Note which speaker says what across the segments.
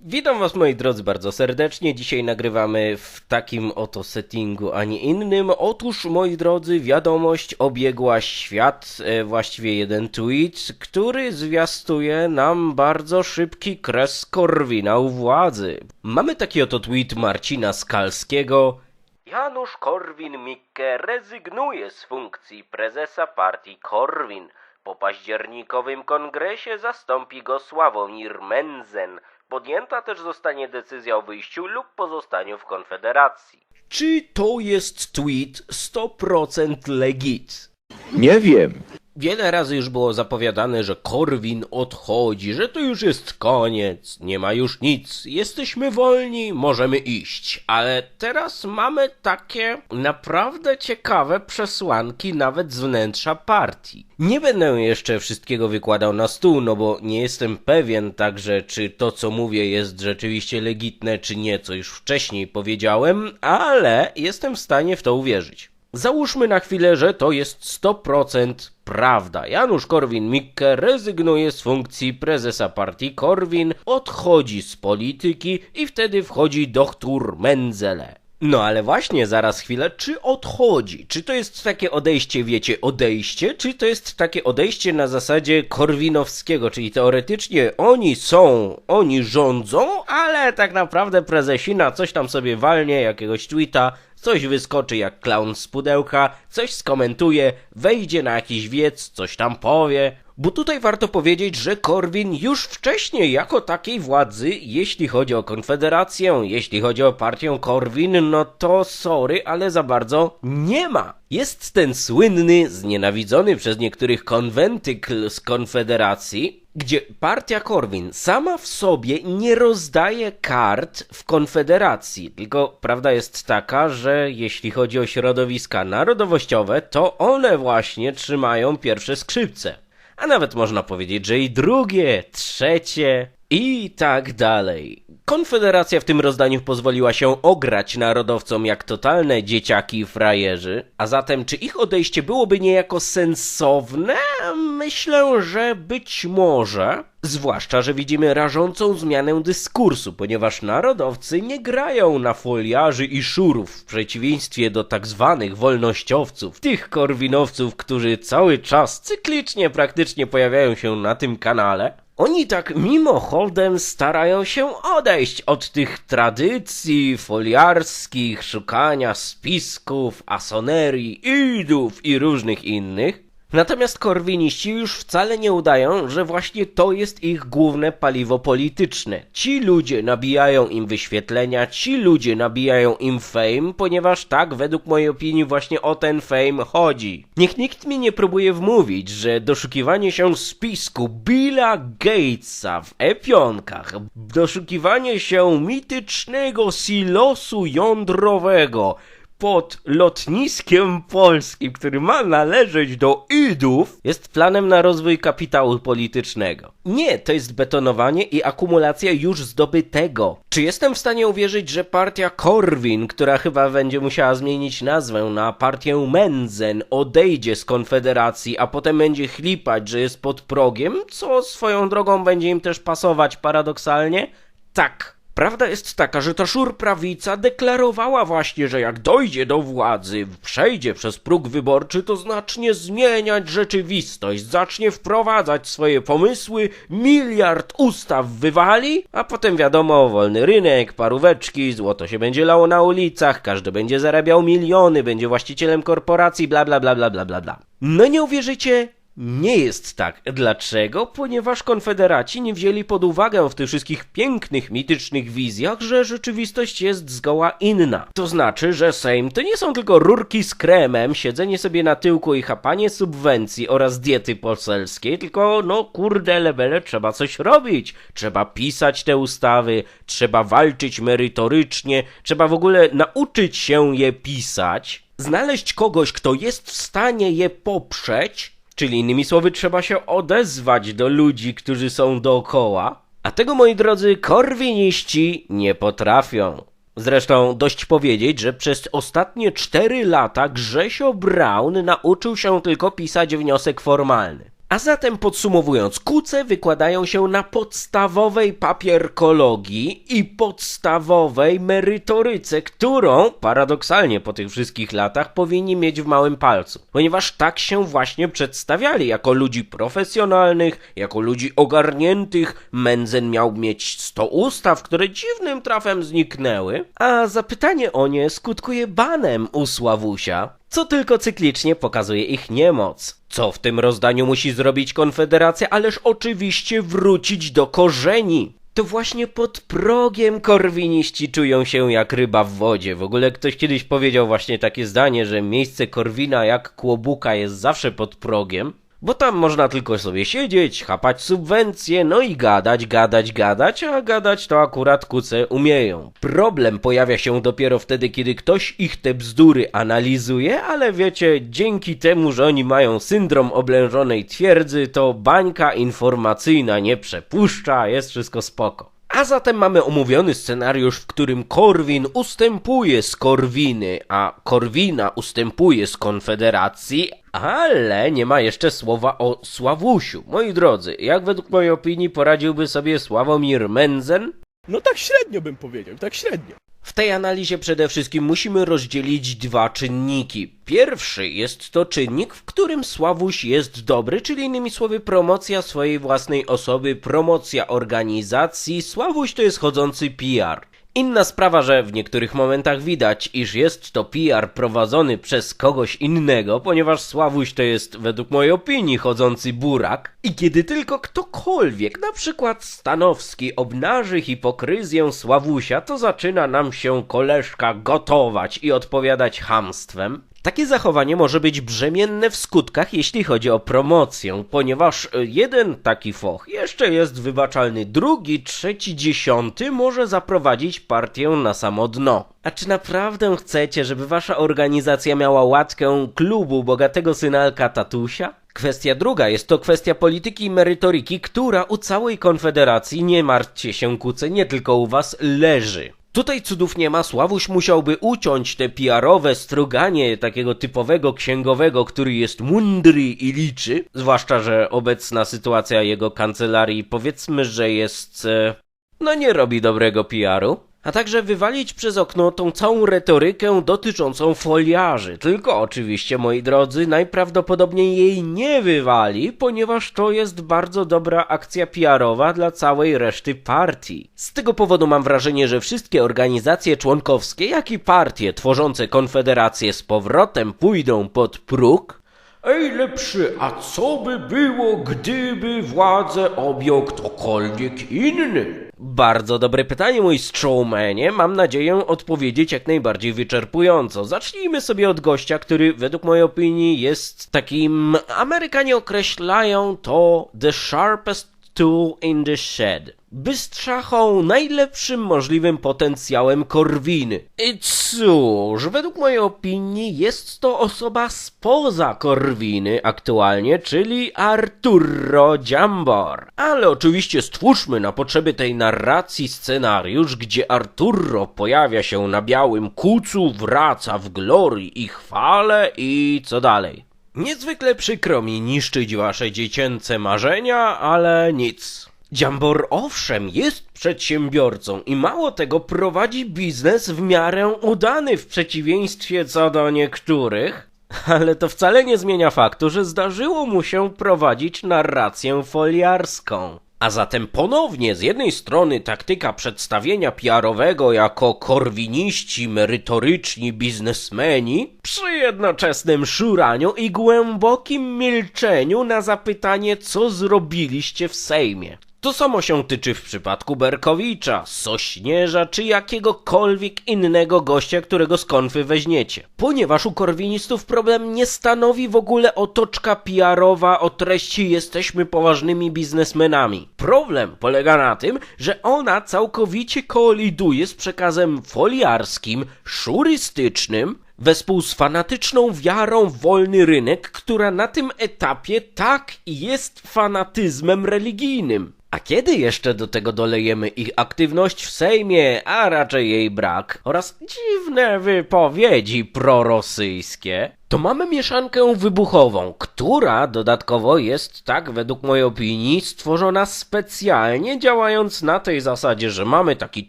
Speaker 1: Witam Was moi drodzy bardzo serdecznie. Dzisiaj nagrywamy w takim oto settingu, a nie innym. Otóż moi drodzy, wiadomość obiegła świat, e, właściwie jeden tweet, który zwiastuje nam bardzo szybki kres Korwina u władzy. Mamy taki oto tweet Marcina Skalskiego. Janusz Korwin-Mikke rezygnuje z funkcji prezesa partii Korwin. Po październikowym kongresie zastąpi go Sławomir Menzen. Podjęta też zostanie decyzja o wyjściu lub pozostaniu w Konfederacji. Czy to jest tweet 100% legit?
Speaker 2: Nie wiem.
Speaker 1: Wiele razy już było zapowiadane, że Korwin odchodzi, że to już jest koniec, nie ma już nic, jesteśmy wolni, możemy iść. Ale teraz mamy takie naprawdę ciekawe przesłanki nawet z wnętrza partii. Nie będę jeszcze wszystkiego wykładał na stół, no bo nie jestem pewien także, czy to co mówię jest rzeczywiście legitne, czy nie, co już wcześniej powiedziałem, ale jestem w stanie w to uwierzyć. Załóżmy na chwilę, że to jest 100% prawda. Janusz Korwin-Mikke rezygnuje z funkcji prezesa partii Korwin, odchodzi z polityki i wtedy wchodzi doktor Menzele. No ale właśnie, zaraz chwilę, czy odchodzi? Czy to jest takie odejście, wiecie, odejście? Czy to jest takie odejście na zasadzie Korwinowskiego, czyli teoretycznie oni są, oni rządzą, ale tak naprawdę prezesina coś tam sobie walnie, jakiegoś tweeta, coś wyskoczy jak klaun z pudełka, coś skomentuje, wejdzie na jakiś wiec, coś tam powie. Bo tutaj warto powiedzieć, że Korwin już wcześniej jako takiej władzy, jeśli chodzi o Konfederację, jeśli chodzi o partię Korwin, no to sorry, ale za bardzo nie ma. Jest ten słynny, znienawidzony przez niektórych konwentykl z Konfederacji, gdzie partia Korwin sama w sobie nie rozdaje kart w Konfederacji. Tylko prawda jest taka, że jeśli chodzi o środowiska narodowościowe, to one właśnie trzymają pierwsze skrzypce. A nawet można powiedzieć, że i drugie, trzecie i tak dalej. Konfederacja w tym rozdaniu pozwoliła się ograć narodowcom jak totalne dzieciaki i frajerzy, a zatem czy ich odejście byłoby niejako sensowne? Myślę, że być może. Zwłaszcza, że widzimy rażącą zmianę dyskursu, ponieważ narodowcy nie grają na foliarzy i szurów, w przeciwieństwie do tak zwanych wolnościowców, tych korwinowców, którzy cały czas cyklicznie praktycznie pojawiają się na tym kanale. Oni tak mimochodem starają się odejść od tych tradycji foliarskich, szukania spisków, asonerii, idów i różnych innych. Natomiast korwiniści już wcale nie udają, że właśnie to jest ich główne paliwo polityczne. Ci ludzie nabijają im wyświetlenia, ci ludzie nabijają im fame, ponieważ tak, według mojej opinii, właśnie o ten fame chodzi. Niech nikt mi nie próbuje wmówić, że doszukiwanie się spisku Billa Gatesa w epionkach, doszukiwanie się mitycznego silosu jądrowego, pod lotniskiem polskim, który ma należeć do idów, jest planem na rozwój kapitału politycznego. Nie, to jest betonowanie i akumulacja już zdobytego. Czy jestem w stanie uwierzyć, że partia Korwin, która chyba będzie musiała zmienić nazwę na partię Menzen, odejdzie z Konfederacji, a potem będzie chlipać, że jest pod progiem, co swoją drogą będzie im też pasować paradoksalnie? Tak. Prawda jest taka, że ta szurprawica deklarowała właśnie, że jak dojdzie do władzy, przejdzie przez próg wyborczy, to znacznie zmieniać rzeczywistość, zacznie wprowadzać swoje pomysły, miliard ustaw wywali, a potem wiadomo, wolny rynek, paróweczki, złoto się będzie lało na ulicach, każdy będzie zarabiał miliony, będzie właścicielem korporacji, bla bla bla bla bla bla. No nie uwierzycie, nie jest tak. Dlaczego? Ponieważ konfederaci nie wzięli pod uwagę w tych wszystkich pięknych, mitycznych wizjach, że rzeczywistość jest zgoła inna. To znaczy, że Sejm to nie są tylko rurki z kremem, siedzenie sobie na tyłku i chapanie subwencji oraz diety poselskiej, tylko no kurde lebele trzeba coś robić. Trzeba pisać te ustawy, trzeba walczyć merytorycznie, trzeba w ogóle nauczyć się je pisać, znaleźć kogoś, kto jest w stanie je poprzeć, Czyli innymi słowy, trzeba się odezwać do ludzi, którzy są dookoła, a tego, moi drodzy, korwiniści nie potrafią. Zresztą dość powiedzieć, że przez ostatnie cztery lata Grzesio Braun nauczył się tylko pisać wniosek formalny. A zatem podsumowując, kuce wykładają się na podstawowej papierkologii i podstawowej merytoryce, którą paradoksalnie po tych wszystkich latach powinni mieć w małym palcu. Ponieważ tak się właśnie przedstawiali jako ludzi profesjonalnych, jako ludzi ogarniętych. Menzen miał mieć 100 ustaw, które dziwnym trafem zniknęły, a zapytanie o nie skutkuje banem u Sławusia co tylko cyklicznie pokazuje ich niemoc. Co w tym rozdaniu musi zrobić Konfederacja, ależ oczywiście wrócić do korzeni. To właśnie pod progiem korwiniści czują się jak ryba w wodzie. W ogóle ktoś kiedyś powiedział właśnie takie zdanie, że miejsce Korwina jak kłobuka jest zawsze pod progiem. Bo tam można tylko sobie siedzieć, chapać subwencje, no i gadać, gadać, gadać, a gadać to akurat kuce umieją. Problem pojawia się dopiero wtedy, kiedy ktoś ich te bzdury analizuje, ale wiecie, dzięki temu, że oni mają syndrom oblężonej twierdzy, to bańka informacyjna nie przepuszcza, jest wszystko spoko. A zatem mamy omówiony scenariusz, w którym Korwin ustępuje z Korwiny, a Korwina ustępuje z Konfederacji, ale nie ma jeszcze słowa o Sławusiu. Moi drodzy, jak według mojej opinii poradziłby sobie Sławomir Menzen?
Speaker 2: No tak średnio bym powiedział, tak średnio.
Speaker 1: W tej analizie przede wszystkim musimy rozdzielić dwa czynniki. Pierwszy jest to czynnik, w którym Sławuś jest dobry, czyli innymi słowy promocja swojej własnej osoby, promocja organizacji. Sławuś to jest chodzący PR. Inna sprawa, że w niektórych momentach widać, iż jest to PR prowadzony przez kogoś innego, ponieważ Sławuś to jest według mojej opinii chodzący burak. I kiedy tylko ktokolwiek, na przykład Stanowski, obnaży hipokryzję Sławusia, to zaczyna nam się koleżka gotować i odpowiadać hamstwem. Takie zachowanie może być brzemienne w skutkach, jeśli chodzi o promocję, ponieważ e, jeden taki foch jeszcze jest wybaczalny, drugi, trzeci, dziesiąty może zaprowadzić partię na samo dno. A czy naprawdę chcecie, żeby wasza organizacja miała łatkę klubu bogatego synalka tatusia? Kwestia druga jest to kwestia polityki i merytoryki, która u całej konfederacji, nie martwcie się kuce, nie tylko u was, leży. Tutaj cudów nie ma, Sławuś musiałby uciąć te PR-owe struganie takiego typowego księgowego, który jest mądry i liczy. Zwłaszcza, że obecna sytuacja jego kancelarii powiedzmy, że jest... E, no nie robi dobrego PR-u a także wywalić przez okno tą całą retorykę dotyczącą foliarzy. Tylko oczywiście, moi drodzy, najprawdopodobniej jej nie wywali, ponieważ to jest bardzo dobra akcja PR-owa dla całej reszty partii. Z tego powodu mam wrażenie, że wszystkie organizacje członkowskie, jak i partie tworzące konfederację z powrotem pójdą pod próg, Ej, lepszy, a co by było, gdyby władzę objął ktokolwiek inny? Bardzo dobre pytanie, mój strongmanie. Mam nadzieję odpowiedzieć jak najbardziej wyczerpująco. Zacznijmy sobie od gościa, który według mojej opinii jest takim... Amerykanie określają to the sharpest tool in the shed bystrzachą najlepszym możliwym potencjałem Korwiny. I cóż, według mojej opinii jest to osoba spoza Korwiny aktualnie, czyli Arturo Jambor. Ale oczywiście stwórzmy na potrzeby tej narracji scenariusz, gdzie Arturo pojawia się na białym kucu, wraca w glorii i chwale i co dalej. Niezwykle przykro mi niszczyć wasze dziecięce marzenia, ale nic. Dziambor owszem jest przedsiębiorcą i mało tego prowadzi biznes w miarę udany w przeciwieństwie co do niektórych, ale to wcale nie zmienia faktu, że zdarzyło mu się prowadzić narrację foliarską. A zatem ponownie z jednej strony taktyka przedstawienia PR-owego jako korwiniści, merytoryczni biznesmeni, przy jednoczesnym szuraniu i głębokim milczeniu na zapytanie, co zrobiliście w Sejmie. To samo się tyczy w przypadku Berkowicza, Sośnierza czy jakiegokolwiek innego gościa, którego z konfy weźmiecie. Ponieważ u korwinistów problem nie stanowi w ogóle otoczka PR-owa o treści jesteśmy poważnymi biznesmenami. Problem polega na tym, że ona całkowicie koliduje z przekazem foliarskim, szurystycznym, wespół z fanatyczną wiarą w wolny rynek, która na tym etapie tak jest fanatyzmem religijnym. A kiedy jeszcze do tego dolejemy ich aktywność w Sejmie, a raczej jej brak, oraz dziwne wypowiedzi prorosyjskie, to mamy mieszankę wybuchową, która dodatkowo jest, tak według mojej opinii, stworzona specjalnie, działając na tej zasadzie, że mamy taki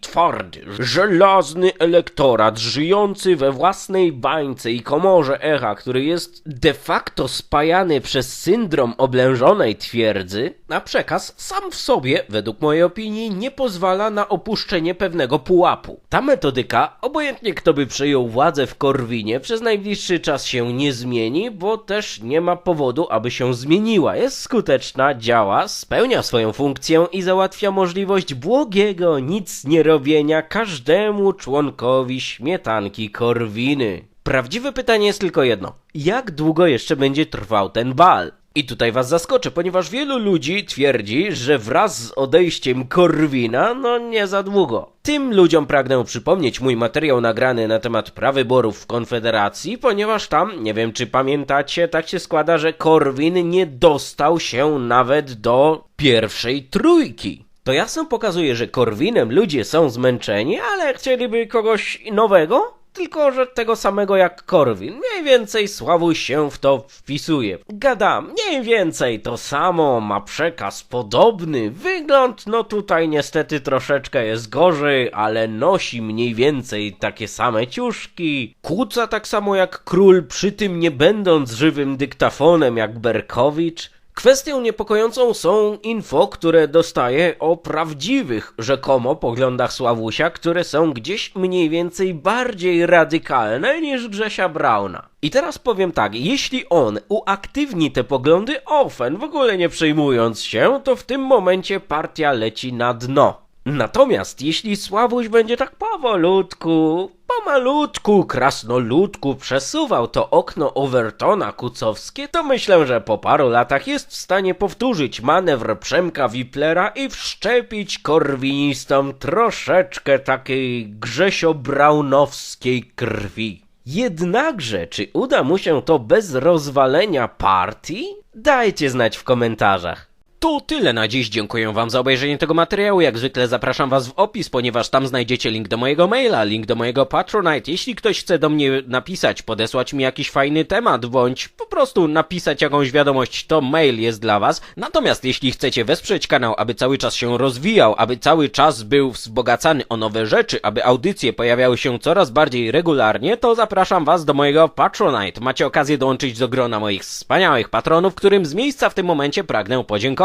Speaker 1: twardy, żelazny elektorat żyjący we własnej bańce i komorze echa, który jest de facto spajany przez syndrom oblężonej twierdzy, a przekaz sam w sobie, według mojej opinii, nie pozwala na opuszczenie pewnego pułapu. Ta metodyka, obojętnie kto by przejął władzę w Korwinie, przez najbliższy czas się nie zmieni, bo też nie ma powodu, aby się zmieniła. Jest skuteczna, działa, spełnia swoją funkcję i załatwia możliwość błogiego nic nie robienia każdemu członkowi śmietanki Korwiny. Prawdziwe pytanie jest tylko jedno. Jak długo jeszcze będzie trwał ten bal? I tutaj was zaskoczę, ponieważ wielu ludzi twierdzi, że wraz z odejściem Korwina, no nie za długo. Tym ludziom pragnę przypomnieć mój materiał nagrany na temat prawyborów w Konfederacji, ponieważ tam, nie wiem czy pamiętacie, tak się składa, że Korwin nie dostał się nawet do pierwszej trójki. To jasno pokazuje, że Korwinem ludzie są zmęczeni, ale chcieliby kogoś nowego? Tylko, że tego samego jak Korwin. Mniej więcej Sławuś się w to wpisuje. Gadam, mniej więcej to samo, ma przekaz podobny. Wygląd, no tutaj niestety troszeczkę jest gorzej, ale nosi mniej więcej takie same ciuszki. Kłóca tak samo jak król, przy tym nie będąc żywym dyktafonem jak Berkowicz. Kwestią niepokojącą są info, które dostaję o prawdziwych, rzekomo, poglądach Sławusia, które są gdzieś mniej więcej bardziej radykalne niż Grzesia Brauna. I teraz powiem tak, jeśli on uaktywni te poglądy, ofen, w ogóle nie przejmując się, to w tym momencie partia leci na dno. Natomiast jeśli Sławuś będzie tak powolutku, pomalutku, krasnoludku przesuwał to okno Overtona kucowskie, to myślę, że po paru latach jest w stanie powtórzyć manewr Przemka Wiplera i wszczepić korwinistom troszeczkę takiej Grzesio-Braunowskiej krwi. Jednakże, czy uda mu się to bez rozwalenia partii? Dajcie znać w komentarzach. To tyle na dziś. Dziękuję Wam za obejrzenie tego materiału. Jak zwykle zapraszam Was w opis, ponieważ tam znajdziecie link do mojego maila, link do mojego Patronite. Jeśli ktoś chce do mnie napisać, podesłać mi jakiś fajny temat, bądź po prostu napisać jakąś wiadomość, to mail jest dla Was. Natomiast jeśli chcecie wesprzeć kanał, aby cały czas się rozwijał, aby cały czas był wzbogacany o nowe rzeczy, aby audycje pojawiały się coraz bardziej regularnie, to zapraszam Was do mojego Patronite. Macie okazję dołączyć do grona moich wspaniałych patronów, którym z miejsca w tym momencie pragnę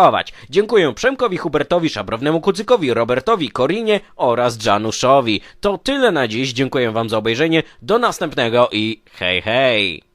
Speaker 1: podziękować. Dziękuję Przemkowi, Hubertowi, Szabrownemu Kucykowi, Robertowi, Korinie oraz Januszowi. To tyle na dziś. Dziękuję Wam za obejrzenie. Do następnego i hej hej!